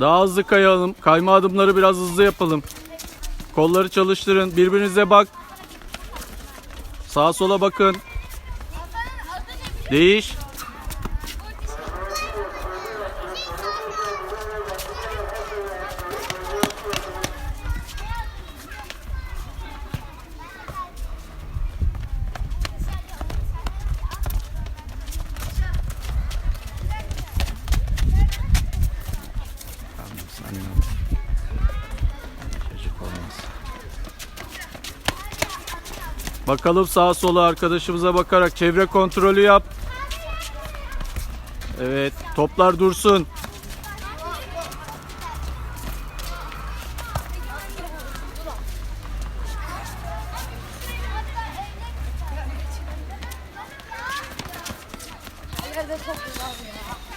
Daha hızlı kayalım. Kayma adımları biraz hızlı yapalım. Kolları çalıştırın. Birbirinize bak. Sağa sola bakın. Değiş. Annem. Çocuk olmaz. Bakalım sağa sola arkadaşımıza bakarak çevre kontrolü yap. Evet, toplar dursun. Nerede toplar ya?